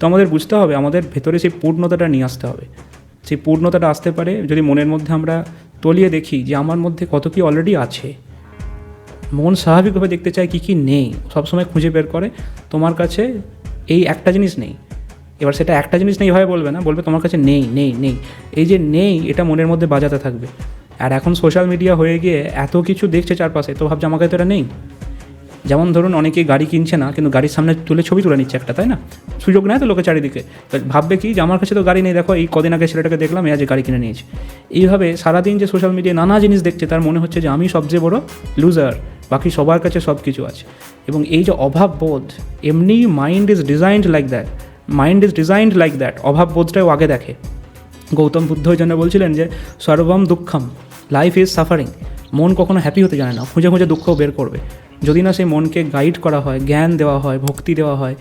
তো আমাদের বুঝতে হবে, আমাদের ভেতরে সেই পূর্ণতাটা নিয়ে আসতে হবে। সেই পূর্ণতাটা আসতে পারে যদি মনের মধ্যে আমরা তলিয়ে দেখি যে আমার মধ্যে কত কি অলরেডি আছে। মন স্বাভাবিকভাবে দেখতে চায় কী কী নেই, সবসময় খুঁজে বের করে, তোমার কাছে এই একটা জিনিস নেই। এবার সেটা একটা জিনিস নেই এভাবে বলবে না, বলবে তোমার কাছে নেই নেই নেই। এই যে নেই, এটা মনের মধ্যে বাজাতে থাকবে। আর এখন সোশ্যাল মিডিয়া হয়ে গিয়ে এত কিছু দেখছে চারপাশে, তো ভাবছে আমাকে তো এটা নেই। যেমন ধরুন অনেকেই গাড়ি কিনছে না, কিন্তু গাড়ির সামনে তুলে ছবি তুলে নিচ্ছে একটা, তাই না? সুযোগ নেয় তো লোকে চারিদিকে। ভাববে কি যে আমার কাছে তো গাড়ি নেই, দেখো এই কদিন আগে ছেলেটাকে দেখলাম এই আজ গাড়ি কিনে নিয়েছে। এইভাবে সারাদিন যে সোশ্যাল মিডিয়ায় নানা জিনিস দেখছে, তার মনে হচ্ছে যে আমি সবচেয়ে বড় লুজার বাকি সবার কাছে সব কিছু আছে। এবং এই যে অভাব বোধ, এমনি mind is designed like that mind is designed like that অভাব বোধটাও আগে দেখে। গৌতম বুদ্ধ ওই জন্য বলছিলেন যে, সর্বম দুঃখম লাইফ ইজ সাফারিং মন কখনো হ্যাপি হতে জানে না, খুঁজে খুঁজে দুঃখ বের করবে। যদি না সেই মনকে গাইড করা হয় জ্ঞান দেওয়া হয় ভক্তি দেওয়া হয়